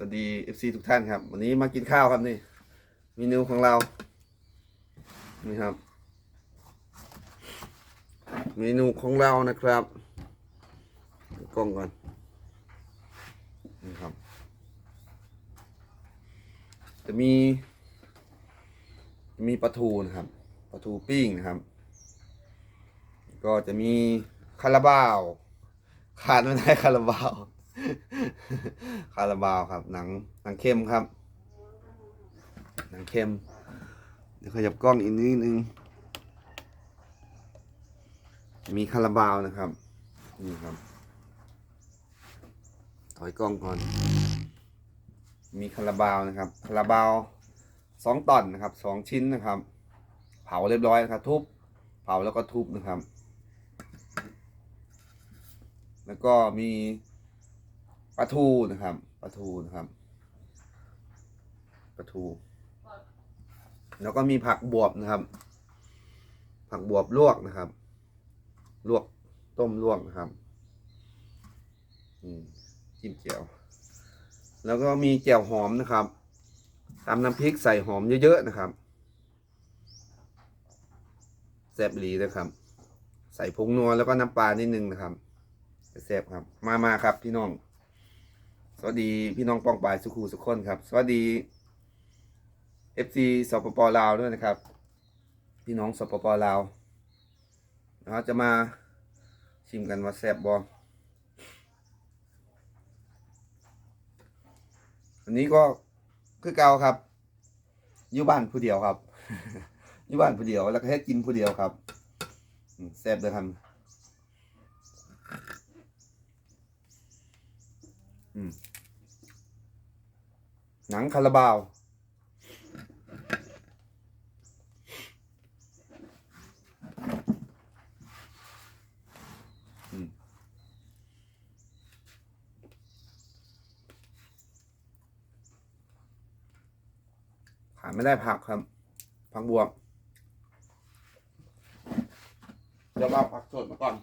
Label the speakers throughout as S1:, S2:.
S1: สวัสดี FC ทุกท่านครับ วันนี้มากินข้าวครับนี่เมนูของเรา นี่ครับ เมนูของเรานะครับกล้องก่อนนี่ครับ จะมีจะมีปลาทูนะครับปลาทูปิ้งนะครับ ก็จะมีคาราบาว ขาดไม่ได้คาราบาว คาราบาวครับ หนังหนังเข้มครับ หนังเข้ม เดี๋ยวขยับกล้องอีกนิดนึง มีคาราบาวนะครับ นี่ครับ ถอยกล้องก่อน มีคาราบาวนะครับ คาราบาวสองตอนนะครับสองชิ้นนะครับ เผาเรียบร้อยนะครับ ทุบ เผาแล้วก็ทุบนะครับ แล้วก็มี ปลาทูนะครับปลาทูนะครับปลาทู แล้วก็มีผักบวบนะครับ ผักบวบลวกนะครับ ลวกต้มลวกนะครับอืมจิ้มแจ่วแล้วก็มีแจ่วหอมนะครับตำน้ำพริกใส่หอมเยอะๆนะครับแซ่บหลีนะครับ ใส่ผงนัวแล้วก็น้ำปลานิดนึงนะครับแซ่บครับ มามาครับพี่น้อง สวัสดีพี่น้องป้องปายสุขูสุขคนครับ สวัสดี FC สปปลาวด้วยนะครับ พี่น้องสปปลาวเราจะมาชิมกันว่าแซ่บบออันนี้ก็คือเก่าครับอยู่บ้านผู้เดียวครับอยู่บ้านผู้เดียวแล้วก็แค่กินผู้เดียวครับแซ่บเลยครับ อืม หนังคาราบาว ขาดไม่ได้ผักครับ ผักบวบเดี๋ยวเราเอาผักสดมาก่อน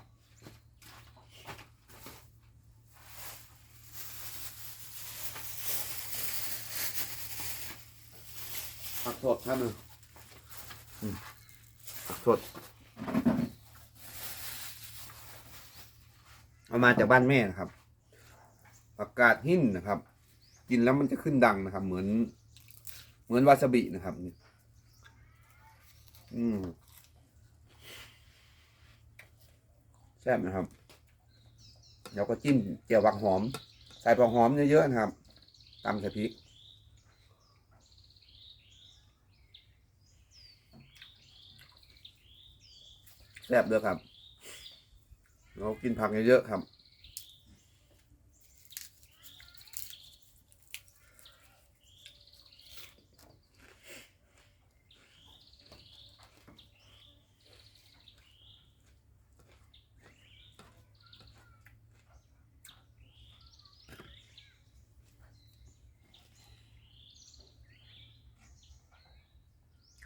S1: ผักสดครับหนึ่งอืมผักสด เอามาจากบ้านแม่นะครับผักกาดหินนะครับ กินแล้วมันจะขึ้นดังนะครับ เหมือน เหมือนวาซาบินะครับนี่อืมแซ่บนะครับแล้วก็จิ้มเจียวผักหอม ใส่ผักหอมเยอะๆนะครับตำใส่พริก แซ่บด้วยครับ เรากินผักเยอะๆครับ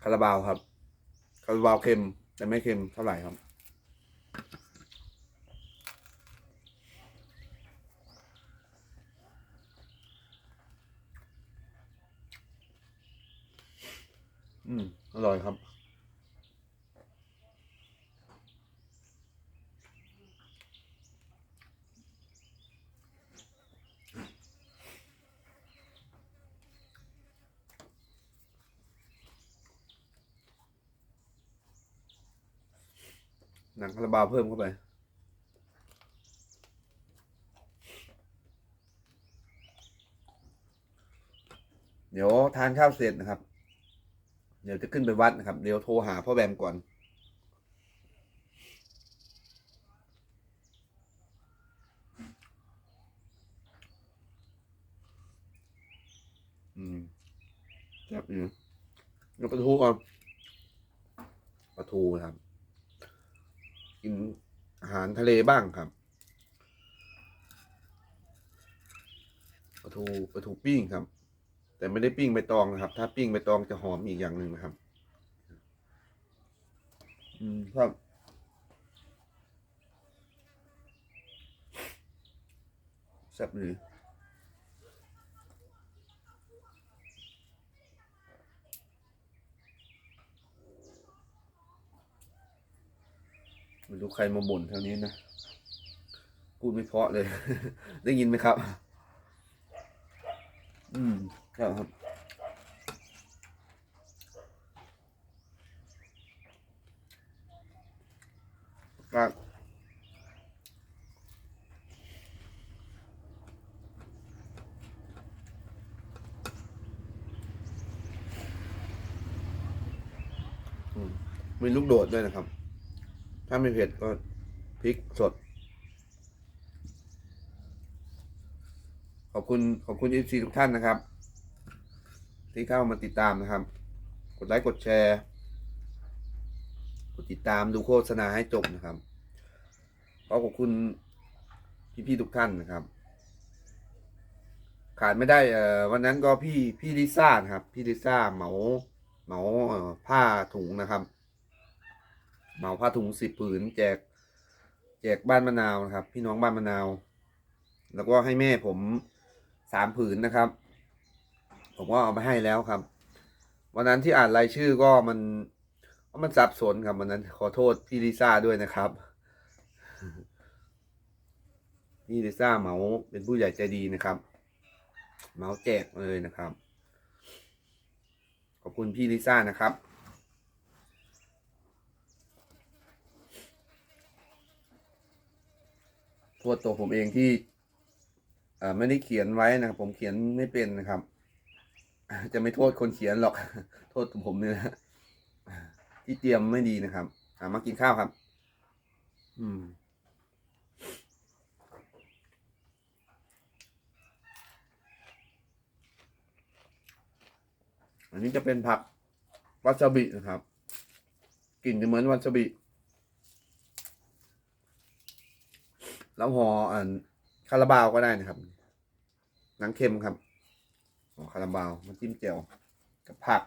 S1: คาราบาวครับ คาราบาวเค็ม แต่ไม่เค็มเท่าไหร่ครับ อืม อร่อยครับ หนังคาราบาวเพิ่มเข้าไป เดี๋ยวทานข้าวเสร็จนะครับ เดี๋ยวจะขึ้นไปวัดนะครับ เดี๋ยวโทรหาพ่อแบมก่อน อืมแซ่บอยู่แล้วปลาทูก่อนปลาทูนะครับ กินอาหารทะเลบ้างครับปลาทูปลาทูปิ้งครับ แต่ไม่ได้ปิ้งใบตองนะครับ ถ้าปิ้งใบตองจะหอมอีกอย่างหนึ่งนะครับ อืมครับแซ่บดี ไม่รู้ใครมาบ่นแถวนี้นะ พูดไม่เพาะเลย ได้ยินไหมครับ อืมครับครับอืมมีลูกโดดด้วยนะครับ ถ้าไม่เผ็ดก็พริกสด ขอบคุณขอบคุณ FC ทุกท่านนะครับ ที่เข้ามาติดตามนะครับ กดไลค์กดแชร์ กดติดตามดูโฆษณาให้จบนะครับขอขอบคุณพี่ๆทุกท่านนะครับ ขาดไม่ได้เอ่อวันนั้นก็พี่พี่ลิซ่านะครับ พี่ลิซ่าเหมาเหมาเอ่อผ้าถุงนะครับ เหมาผ้าถุงสิบผืนแจก แจกบ้านมะนาวนะครับ พี่น้องบ้านมะนาว แล้วก็ให้แม่ผมสามผืนนะครับ ผมก็เอาไปให้แล้วครับ วันนั้นที่อ่านรายชื่อก็มันมันสับสนครับวันนั้น ขอโทษพี่ลิซ่าด้วยนะครับพี่ลิซ่าเหมาเป็นผู้ใหญ่ใจดีนะครับ เหมาแจกเลยนะครับ ขอบคุณพี่ลิซ่านะครับ โทษตัวผมเองที่ไม่ได้เขียนไว้นะครับผมเขียนไม่เป็นนะครับ จะไม่โทษคนเขียนหรอก โทษตัวผมเนี่ยนะที่เตรียมไม่ดีนะครับอามากินข้าวครับ อืมอันนี้จะเป็นผักวาซาบินะครับ กลิ่นจะเหมือนวาซาบิ แล้วห่ออันคาราบาวก็ได้นะครับนังเค็มครับห่อคาราบาวมาจิ้มเจียวกับผัก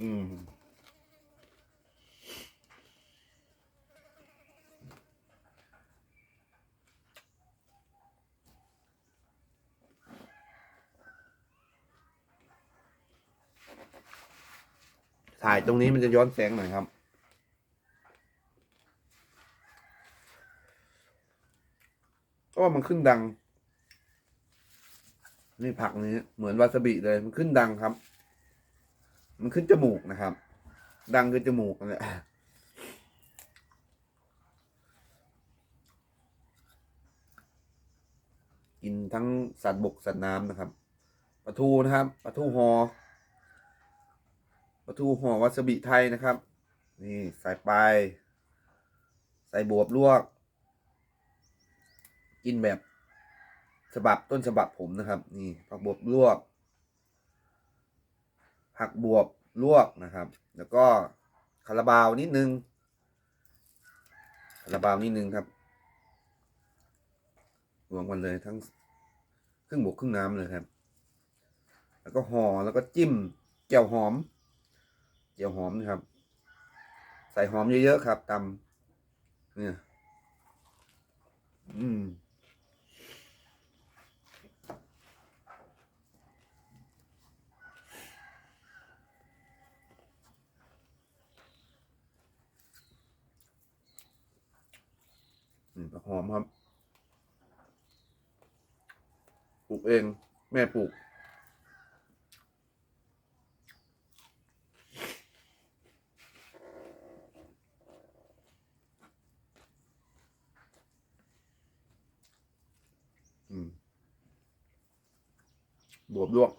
S1: อืมถ่ายตรงนี้มันจะย้อนแสงหน่อยครับ เพราะ ว่ามันขึ้นดัง นี่ผักนี้เหมือนวาซาบิเลย มันขึ้นดังครับ มันขึ้นจมูกนะครับ ดังคือจมูกนั่กินทั้งสัตว์บกสัตว์น้ำนะครับปลาทูนะครับปลาทูหอปลาทูห่อวาซาบิไทยนะครับ นี่ใส่ไป ใส่บวบลวก กินแบบฉบับต้นฉบับผมนะครับ นี่ผักบวบลวก ผักบวบลวกนะครับ แล้วก็คาราบาวนิดนึงคาราบาวนิดนึงครับรวมกันเลยทั้งครึ่งบวกครึ่งน้ำเลยครับ แล้วก็ห่อแล้วก็จิ้มแจ่วหอมแจ่วหอมนะครับ ใส่หอมเยอะๆครับตำเนี่ยอืม หอมครับ ปลูกเอง แม่ปลูก อืม บวบลวก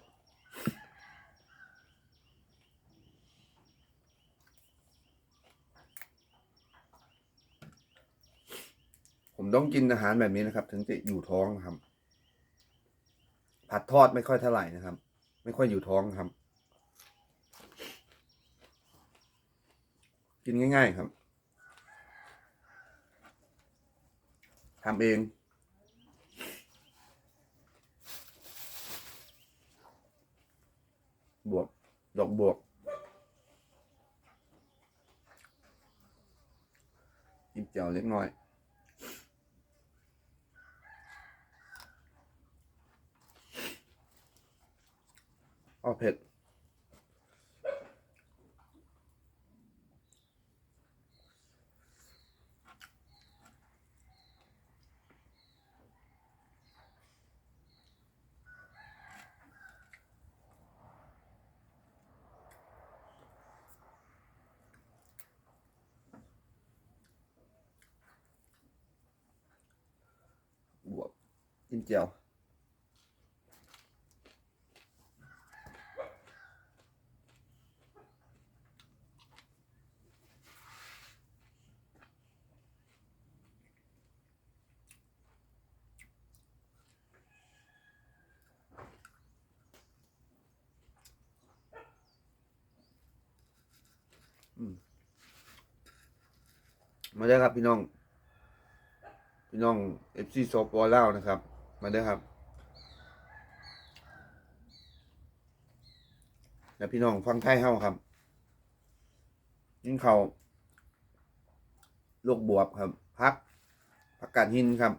S1: ผมต้องกินอาหารแบบนี้นะครับ ถึงจะอยู่ท้องนะครับ ผัดทอดไม่ค่อยเท่าไหร่นะครับ ไม่ค่อยอยู่ท้องครับ กินง่าย ๆครับทำเองบวกดอกบวกจิ้มเจียวเล็กน้อย ออเผ็ด บวกกินเจียว มาได้ครับพี่น้อง พี่น้องเอฟซีโซปอลานะครับ มาได้ครับ แล้วพี่น้องฟังไทยเฮาครับยิ่งเขาลูกบวบครับ พักพักกาดหินครับ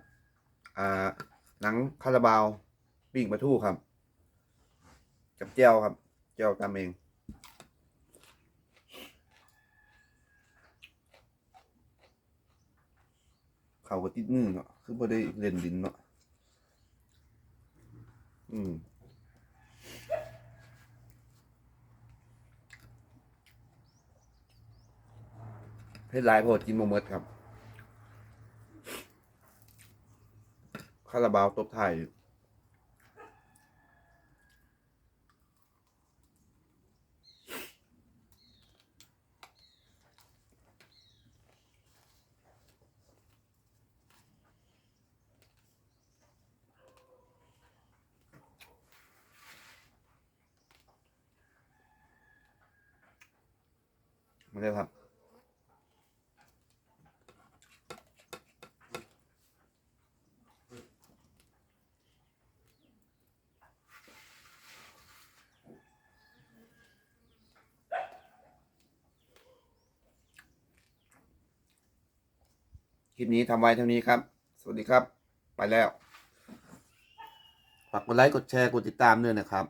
S1: อ่า หนังคาราบาว ปิ้งปลาทูครับ กับเจียวครับ เจียวตามเอง เขาก็ติดมือเนาะคือบ่ได้เล่นดินเนาะอืมเพชรลายพดกินบ่หมดครับ คาราบาวตบไทย มาเลยครับคลิปนี้ทำไว้เท่านี้ครับ สวัสดีครับ ไปแล้ว ฝากกดไลค์ กดแชร์ กดติดตามด้วยนะครับ